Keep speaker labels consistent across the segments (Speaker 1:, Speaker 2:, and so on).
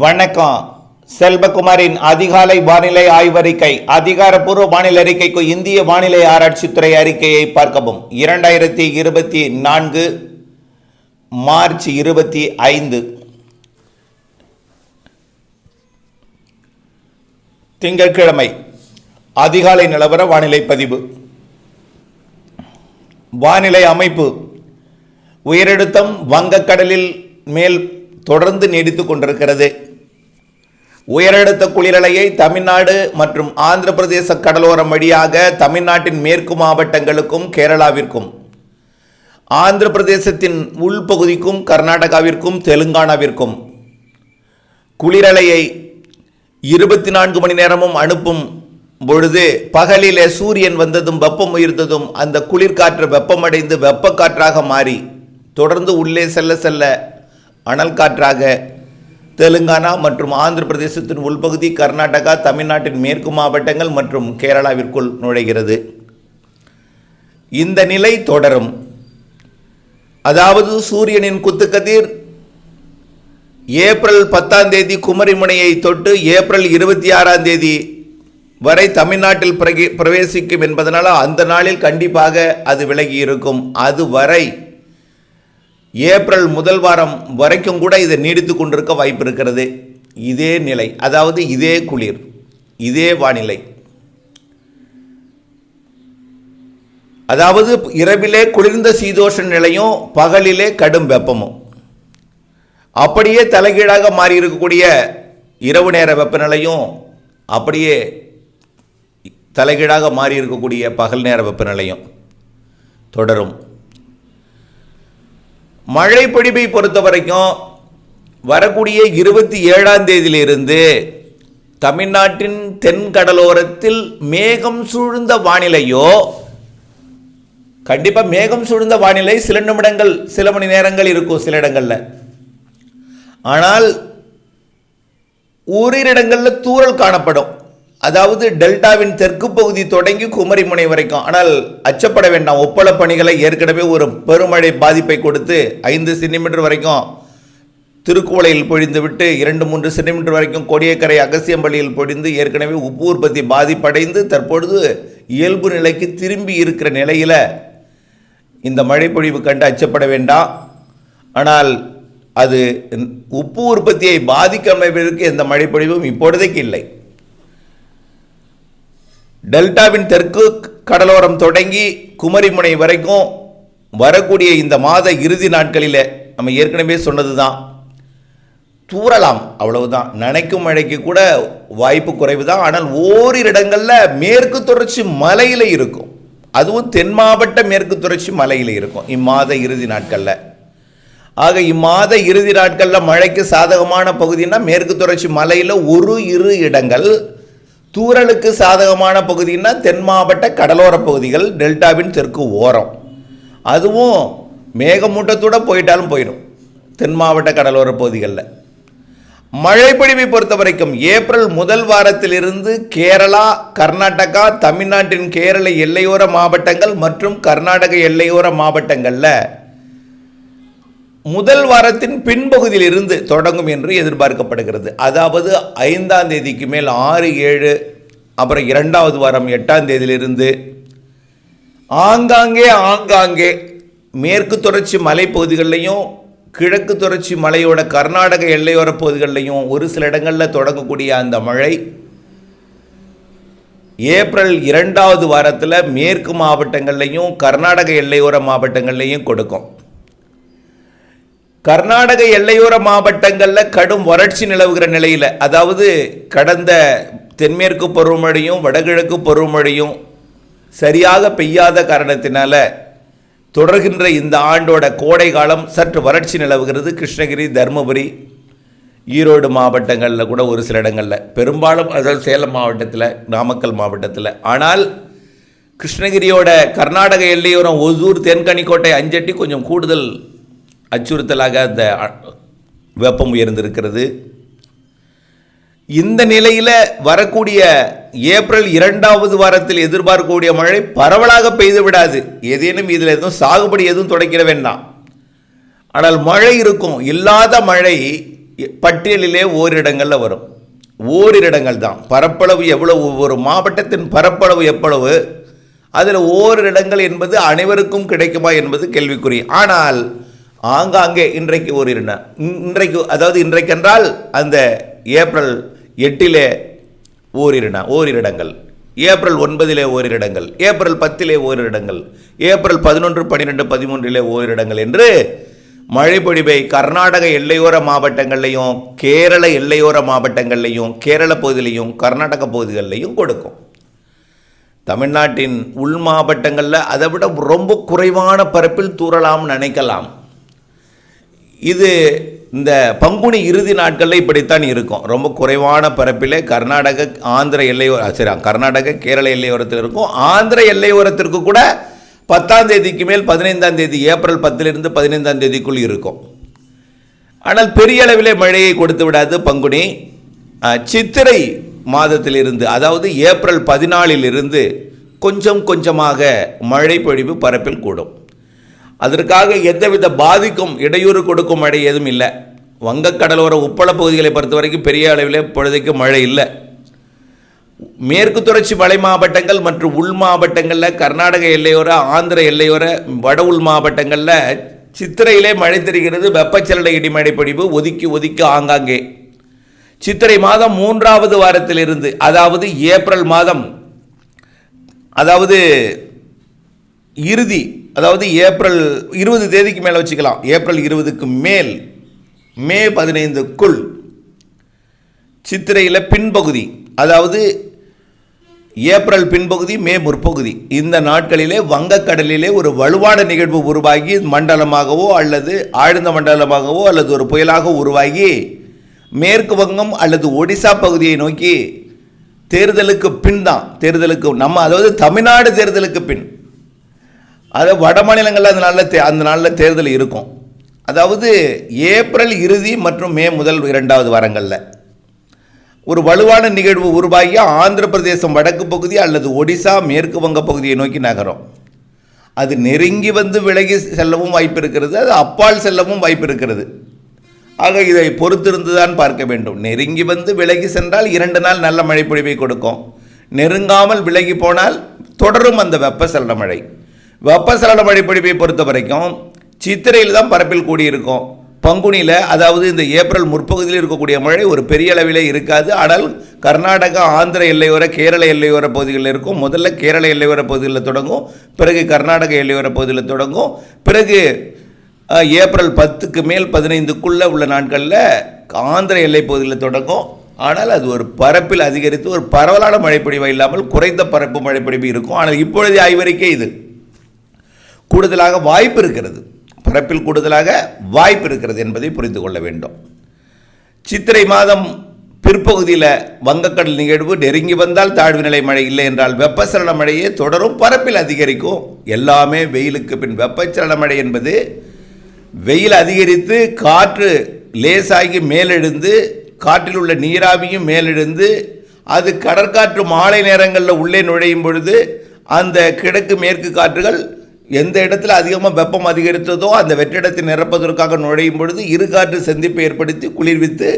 Speaker 1: வணக்கம் செல்வகுமாரின் அதிகாலை வானிலை ஆய்வறிக்கை அதிகாரப்பூர்வ வானிலை அறிக்கைக்கு இந்திய வானிலை ஆராய்ச்சித்துறை அறிக்கையை பார்க்கவும் இரண்டாயிரத்தி இருபத்தி நான்கு மார்ச் இருபத்தி ஐந்து திங்கட்கிழமை அதிகாலை நிலவர வானிலை பதிவு வானிலை அமைப்பு உயரழுத்தம் வங்கக்கடலில் மேல் தொடர்ந்து நீடித்து கொண்டிருக்கிறது உயரழுத்த குளிரலையை தமிழ்நாடு மற்றும் ஆந்திர பிரதேச கடலோரம் வழியாக தமிழ்நாட்டின் மேற்கு மாவட்டங்களுக்கும் கேரளாவிற்கும் ஆந்திர பிரதேசத்தின் உள்பகுதிக்கும் கர்நாடகாவிற்கும் தெலுங்கானாவிற்கும் குளிரலையை இருபத்தி நான்கு மணி நேரமும் அனுப்பும் பொழுது பகலிலே சூரியன் வந்ததும் வெப்பம் உயர்ந்ததும் அந்த குளிர்காற்று வெப்பமடைந்து வெப்பக்காற்றாக மாறி தொடர்ந்து உள்ளே செல்ல செல்ல அனல் காற்றாக தெலுங்கானா மற்றும் ஆந்திர பிரதேசத்தின் உள்பகுதி கர்நாடகா தமிழ்நாட்டின் மேற்கு மாவட்டங்கள் மற்றும் கேரளாவிற்குள் நுழைகிறது இந்த நிலை தொடரும் அதாவது சூரியனின் குத்துக்கதிர் ஏப்ரல் பத்தாம் தேதி குமரிமுனையை தொட்டு ஏப்ரல் இருபத்தி ஆறாம் தேதி வரை தமிழ்நாட்டில் பிரகி பிரவேசிக்கும் என்பதனால் அந்த நாளில் கண்டிப்பாக அது விலகி இருக்கும் அது வரை ஏப்ரல் முதல் வாரம் வரைக்கும் கூட இதை நீடித்து கொண்டிருக்க வாய்ப்பு இருக்கிறது இதே நிலை அதாவது இதே குளிர் இதே வானிலை அதாவது இரவிலே குளிர்ந்த சீதோஷ நிலையும் பகலிலே கடும் வெப்பமும் அப்படியே தலைகீழாக மாறி இருக்கக்கூடிய இரவு நேர வெப்பநிலையும் அப்படியே தலைகீழாக மாறி இருக்கக்கூடிய பகல் நேர வெப்பநிலையும் தொடரும் மழை பொழிவை பொறுத்த வரைக்கும் வரக்கூடிய இருபத்தி ஏழாம் தேதியிலிருந்து தமிழ்நாட்டின் தென்கடலோரத்தில் மேகம் சூழ்ந்த வானிலையோ கண்டிப்பாக மேகம் சூழ்ந்த வானிலை சில நிமிடங்கள் சில மணி நேரங்கள் இருக்கும் சில இடங்களில் ஆனால் ஓரிரு இடங்களில் தூரல் காணப்படும் அதாவது டெல்டாவின் தெற்கு பகுதி தொடங்கி குமரிமுனை வரைக்கும் ஆனால் அச்சப்பட வேண்டாம் ஒப்பள பணிகளை ஏற்கனவே ஒரு பெருமழை பாதிப்பை கொடுத்து ஐந்து சென்டிமீட்டர் வரைக்கும் திருக்குவளையில் பொழிந்துவிட்டு இரண்டு மூன்று சென்டிமீட்டர் வரைக்கும் கொடியக்கரை அகசியம்பள்ளியில் பொழிந்து ஏற்கனவே உப்பு உற்பத்தி பாதிப்படைந்து தற்பொழுது இயல்பு நிலைக்கு திரும்பி இருக்கிற நிலையில் இந்த மழைப்பொழிவு கண்டு அச்சப்பட வேண்டாம் ஆனால் அது உப்பு உற்பத்தியை பாதிக்க அமைப்பதற்கு எந்த மழைப்பொழிவும் இப்பொழுதைக்கு இல்லை டெல்டாவின் தெற்கு கடலோரம் தொடங்கி குமரிமுனை வரைக்கும் வரக்கூடிய இந்த மாத இறுதி நாட்களில் நம்ம ஏற்கனவே சொன்னது தான் தூரலாம் அவ்வளவுதான் நினைக்கும் மழைக்கு கூட வாய்ப்பு குறைவு தான் ஆனால் ஓரிரு இடங்களில் மேற்கு தொடர்ச்சி மலையில் இருக்கும் அதுவும் தென் மாவட்ட மேற்கு தொடர்ச்சி மலையில் இருக்கும் இம்மாத இறுதி நாட்களில் ஆக இம்மாத இறுதி நாட்களில் மழைக்கு சாதகமான பகுதினா மேற்கு தொடர்ச்சி மலையில் ஒரு இரு இடங்கள் தூரலுக்கு சாதகமான பகுதின்னா தென் மாவட்ட கடலோர பகுதிகள் டெல்டாவின் தெற்கு ஓரம் அதுவும் மேகமூட்டத்தோடு போயிட்டாலும் போயிடும் தென் மாவட்ட கடலோர பகுதிகளில் மழைப்பொழிவை பொறுத்த வரைக்கும் ஏப்ரல் முதல் வாரத்திலிருந்து கேரளா கர்நாடகா தமிழ்நாட்டின் கேரள எல்லையோர மாவட்டங்கள் மற்றும் கர்நாடக எல்லையோர மாவட்டங்களில் முதல் வாரத்தின் பின்பகுதியில் இருந்து தொடங்கும் என்று எதிர்பார்க்கப்படுகிறது அதாவது ஐந்தாம் தேதிக்கு மேல் ஆறு ஏழு அப்புறம் இரண்டாவது வாரம் எட்டாம் தேதியிலிருந்து ஆங்காங்கே ஆங்காங்கே மேற்கு தொடர்ச்சி மலைப்பகுதிகளிலையும் கிழக்கு தொடர்ச்சி மலையோட கர்நாடக எல்லையோரப் பகுதிகளிலையும் ஒரு சில இடங்களில் தொடங்கக்கூடிய அந்த மழை ஏப்ரல் இரண்டாவது வாரத்தில் மேற்கு மாவட்டங்கள்லையும் கர்நாடக எல்லையோர மாவட்டங்கள்லையும் கொடுக்கும் கர்நாடக எல்லையோர மாவட்டங்களில் கடும் வறட்சி நிலவுகிற நிலையில் அதாவது கடந்த தென்மேற்கு பருவமழையும் வடகிழக்கு பருவமழையும் சரியாக பெய்யாத காரணத்தினால தொடர்கின்ற இந்த ஆண்டோட கோடை காலம் சற்று வறட்சி நிலவுகிறது கிருஷ்ணகிரி தருமபுரி ஈரோடு மாவட்டங்களில் கூட ஒரு சில இடங்களில் பெரும்பாலும் அதாவது சேலம் மாவட்டத்தில் நாமக்கல் மாவட்டத்தில் ஆனால் கிருஷ்ணகிரியோட கர்நாடக எல்லையோரம் ஒசூர் தென்கனிக்கோட்டை அஞ்சட்டி கொஞ்சம் கூடுதல் அச்சுறுத்தலாக அந்த வெப்பம் உயர்ந்திருக்கிறது இந்த நிலையில் வரக்கூடிய ஏப்ரல் இரண்டாவது வாரத்தில் எதிர்பார்க்கக்கூடிய மழை பரவலாக பெய்து விடாது ஏதேனும் இதில் எதுவும் சாகுபடி எதுவும் தொடக்கிட வேண்டாம் ஆனால் மழை இருக்கும் இல்லாத மழை பட்டியலிலே ஓரிடங்களில் வரும் ஓரிடங்கள் தான் பரப்பளவு எவ்வளவு ஒரு மாவட்டத்தின் பரப்பளவு எவ்வளவு அதில் ஓரிடங்கள் என்பது அனைவருக்கும் கிடைக்குமா என்பது கேள்விக்குறி ஆனால் ஆங்காங்கே இன்றைக்கு ஒரு இன்றைக்கு அதாவது இன்றைக்கென்றால் அந்த ஏப்ரல் எட்டிலே ஓரிரிட ஓரிரிடங்கள் ஏப்ரல் ஒன்பதிலே ஓரிரிடங்கள் ஏப்ரல் பத்திலே ஓரிரிடங்கள் ஏப்ரல் பதினொன்று பன்னிரெண்டு பதிமூன்றிலே ஓரிடங்கள் என்று மழை பொழிவை கர்நாடக எல்லையோர மாவட்டங்கள்லையும் கேரள எல்லையோர மாவட்டங்கள்லையும் கேரள பகுதியிலையும் கர்நாடக பகுதிகளிலையும் கொடுக்கும் தமிழ்நாட்டின் உள் மாவட்டங்களில் அதை விட ரொம்ப குறைவான பரப்பில் தூரலாம்னு நினைக்கலாம் இது இந்த பங்குனி இறுதி நாட்களில் இப்படித்தான் இருக்கும் ரொம்ப குறைவான பரப்பிலே கர்நாடக ஆந்திர எல்லையோர சரி கர்நாடக கேரள எல்லையோரத்தில் இருக்கும் ஆந்திர எல்லையோரத்திற்கு கூட பத்தாம் தேதிக்கு மேல் பதினைந்தாம் தேதி ஏப்ரல் பத்திலிருந்து பதினைந்தாம் தேதிக்குள் இருக்கும் ஆனால் பெரிய அளவிலே மழையை கொடுத்து விடாது பங்குனி சித்திரை மாதத்திலிருந்து அதாவது ஏப்ரல் பதினாலிலிருந்து கொஞ்சம் கொஞ்சமாக மழை பொழிவு பரப்பில் கூடும் அதற்காக எந்தவித பாதிக்கும் இடையூறு கொடுக்கும் மழை எதுவும் இல்லை வங்கக்கடலோர உப்பள பகுதிகளை பொறுத்த வரைக்கும் பெரிய அளவில் இப்பொழுதைக்கு மழை இல்லை மேற்கு தொடர்ச்சி மலை மாவட்டங்கள் மற்றும் உள் மாவட்டங்களில் கர்நாடக எல்லையோர ஆந்திர எல்லையோர வட உள் மாவட்டங்களில் சித்திரையிலே மழை தெரிகிறது வெப்பச்சலன இடிமழை பொழிவு ஒதுக்கி ஒதுக்கி ஆங்காங்கே சித்திரை மாதம் மூன்றாவது வாரத்திலிருந்து அதாவது ஏப்ரல் மாதம் அதாவது இறுதி அதாவது ஏப்ரல் இருபது தேதிக்கு மேலே வச்சுக்கலாம் ஏப்ரல் இருபதுக்கு மேல் மே பதினைந்துக்குள் சித்திரையில் பின்பகுதி அதாவது ஏப்ரல் பின்பகுதி மே முற்பகுதி இந்த நாட்களிலே வங்கக்கடலிலே ஒரு வலுவான நிகழ்வு உருவாகி மண்டலமாகவோ அல்லது ஆழ்ந்த மண்டலமாகவோ அல்லது ஒரு புயலாக உருவாகி மேற்கு வங்கம் அல்லது ஒடிசா பகுதியை நோக்கி தேர்தலுக்கு பின் தான் தேர்தலுக்கு நம்ம அதாவது தமிழ்நாடு தேர்தலுக்கு பின் அது வட மாநிலங்களில் அந்த நாளில் தே அந்த நாளில் தேர்தல் இருக்கும் அதாவது ஏப்ரல் இறுதி மற்றும் மே முதல் இரண்டாவது வாரங்களில் ஒரு வலுவான நிகழ்வு உருவாகி ஆந்திர பிரதேசம் வடக்கு பகுதி அல்லது ஒடிசா மேற்கு வங்க பகுதியை நோக்கி நகரும் அது நெருங்கி வந்து விலகி செல்லவும் வாய்ப்பு இருக்கிறது அது அப்பால் செல்லவும் வாய்ப்பு இருக்கிறது ஆக இதை பொறுத்திருந்து தான் பார்க்க வேண்டும் நெருங்கி வந்து விலகி சென்றால் இரண்டு நாள் நல்ல மழை பொழிவை கொடுக்கும் நெருங்காமல் விலகி போனால் தொடரும் அந்த வெப்ப செல்ல மழை வெப்பசலன மழைப்பொழிப்பை பொறுத்த வரைக்கும் சித்திரையில் தான் பரப்பில் கூடியிருக்கும் பங்குனியில் அதாவது இந்த ஏப்ரல் முற்பகுதியில் இருக்கக்கூடிய மழை ஒரு பெரிய அளவில் இருக்காது ஆனால் கர்நாடகா ஆந்திர எல்லையோர கேரள எல்லையோர பகுதிகளில் இருக்கும் முதல்ல கேரள எல்லையோர பகுதிகளில் தொடங்கும் பிறகு கர்நாடக எல்லையோர பகுதியில் தொடங்கும் பிறகு ஏப்ரல் பத்துக்கு மேல் பதினைந்துக்குள்ளே உள்ள நாட்களில் ஆந்திர எல்லை பகுதியில் தொடங்கும் ஆனால் அது ஒரு பரப்பில் அதிகரித்து ஒரு பரவலான மழைப்பொழிவு இல்லாமல் குறைந்த பரப்பு மழைப்பொழிவு இருக்கும் ஆனால் இப்பொழுது ஆய்வறிக்கை இது கூடுதலாக வாய்ப்பு இருக்கிறது பரப்பில் கூடுதலாக வாய்ப்பு இருக்கிறது என்பதை புரிந்து கொள்ள வேண்டும் சித்திரை மாதம் பிற்பகுதியில் வங்கக்கடல் நிகழ்வு நெருங்கி வந்தால் தாழ்வு நிலை மழை இல்லை என்றால் வெப்பச்சலன மழையே தொடரும் பரப்பில் அதிகரிக்கும் எல்லாமே வெயிலுக்கு பின் வெப்பச்சலன மழை என்பது வெயில் அதிகரித்து காற்று லேசாகி மேலெழுந்து காற்றில் உள்ள நீராவியும் மேலெழுந்து அது கடற்காற்று மாலை நேரங்களில் உள்ளே நுழையும் பொழுது அந்த கிழக்கு மேற்கு காற்றுகள் எந்த இடத்துல அதிகமாக வெப்பம் அதிகரித்ததோ அந்த வெற்றிடத்தை நிரப்பதற்காக நுழையும் பொழுது இருகாற்று சந்திப்பை ஏற்படுத்தி குளிர்வித்து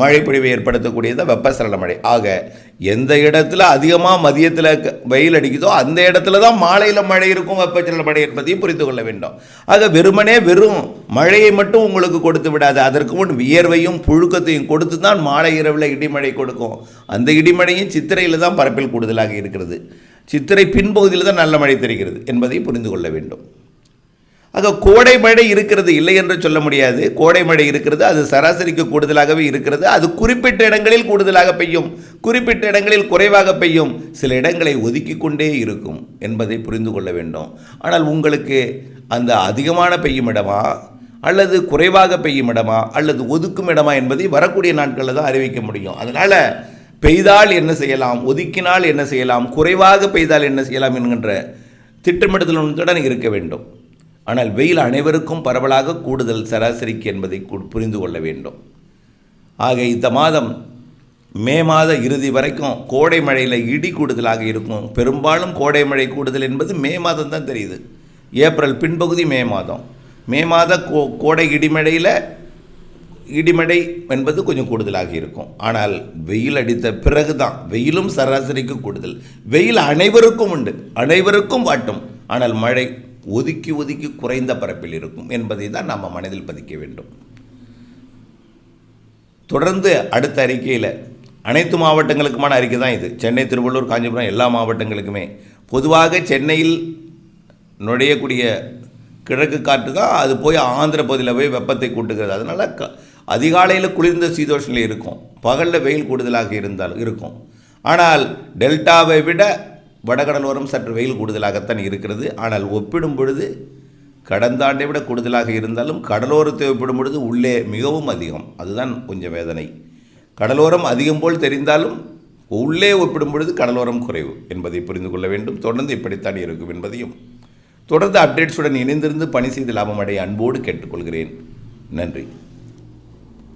Speaker 1: மழைப்பொழிவை ஏற்படுத்தக்கூடியதான் வெப்பசலன மழை ஆக எந்த இடத்துல அதிகமாக மதியத்தில் வெயில் அடிக்குதோ அந்த இடத்துல தான் மாலையில் மழை இருக்கும் வெப்பச்சலன மழை என்பதையும் புரிந்து கொள்ள வேண்டும் ஆக வெறுமனே வெறும் மழையை மட்டும் உங்களுக்கு கொடுத்து விடாது அதற்கு முன் வியர்வையும் புழுக்கத்தையும் கொடுத்து தான் மாலை இரவில் இடிமழை கொடுக்கும் அந்த இடிமழையும் சித்திரையில் தான் பரப்பில் கூடுதலாக இருக்கிறது சித்திரை பின்பகுதியில் தான் நல்ல மழை தெரிகிறது என்பதை புரிந்து கொள்ள வேண்டும் ஆக கோடை மழை இருக்கிறது இல்லை என்று சொல்ல முடியாது கோடை மழை இருக்கிறது அது சராசரிக்கு கூடுதலாகவே இருக்கிறது அது குறிப்பிட்ட இடங்களில் கூடுதலாக பெய்யும் குறிப்பிட்ட இடங்களில் குறைவாக பெய்யும் சில இடங்களை ஒதுக்கி கொண்டே இருக்கும் என்பதை புரிந்து கொள்ள வேண்டும் ஆனால் உங்களுக்கு அந்த அதிகமான பெய்யும் இடமா அல்லது குறைவாக பெய்யும் இடமா அல்லது ஒதுக்கும் இடமா என்பதை வரக்கூடிய நாட்களில் தான் அறிவிக்க முடியும் அதனால் பெய்தால் என்ன செய்யலாம் ஒதுக்கினால் என்ன செய்யலாம் குறைவாக பெய்தால் என்ன செய்யலாம் என்கின்ற திட்டமிடுதலுடன் இருக்க வேண்டும் ஆனால் வெயில் அனைவருக்கும் பரவலாக கூடுதல் சராசரிக்கு என்பதை புரிந்து கொள்ள வேண்டும் ஆக இந்த மாதம் மே மாத இறுதி வரைக்கும் கோடை மழையில் இடி கூடுதலாக இருக்கும் பெரும்பாலும் கோடை மழை கூடுதல் என்பது மே மாதம் தான் தெரியுது ஏப்ரல் பின்பகுதி மே மாதம் மே மாத கோ கோடை இடிமழையில் இடிமடை என்பது கொஞ்சம் கூடுதலாக இருக்கும் ஆனால் வெயில் அடித்த பிறகு தான் வெயிலும் சராசரிக்கு கூடுதல் வெயில் அனைவருக்கும் உண்டு அனைவருக்கும் வாட்டும் ஆனால் மழை ஒதுக்கி ஒதுக்கி குறைந்த பரப்பில் இருக்கும் என்பதை தான் நாம் மனதில் பதிக்க வேண்டும் தொடர்ந்து அடுத்த அறிக்கையில் அனைத்து மாவட்டங்களுக்குமான அறிக்கை தான் இது சென்னை திருவள்ளூர் காஞ்சிபுரம் எல்லா மாவட்டங்களுக்குமே பொதுவாக சென்னையில் நுழையக்கூடிய கிழக்கு காற்று தான் அது போய் ஆந்திர பகுதியில் போய் வெப்பத்தை கூட்டுகிறது அதனால் க அதிகாலையில் குளிர்ந்த சீதோஷனில் இருக்கும் பகலில் வெயில் கூடுதலாக இருந்தால் இருக்கும் ஆனால் டெல்டாவை விட வடகடலோரம் சற்று வெயில் கூடுதலாகத்தான் இருக்கிறது ஆனால் ஒப்பிடும் பொழுது கடந்த ஆண்டை விட கூடுதலாக இருந்தாலும் கடலோரத்தை ஒப்பிடும் பொழுது உள்ளே மிகவும் அதிகம் அதுதான் கொஞ்சம் வேதனை கடலோரம் அதிகம் போல் தெரிந்தாலும் உள்ளே ஒப்பிடும் பொழுது கடலோரம் குறைவு என்பதை புரிந்து கொள்ள வேண்டும் தொடர்ந்து இப்படித்தான் இருக்கும் என்பதையும் தொடர்ந்து அப்டேட்ஸுடன் இணைந்திருந்து பணி செய்து லாபம் அடைய அன்போடு கேட்டுக்கொள்கிறேன் நன்றி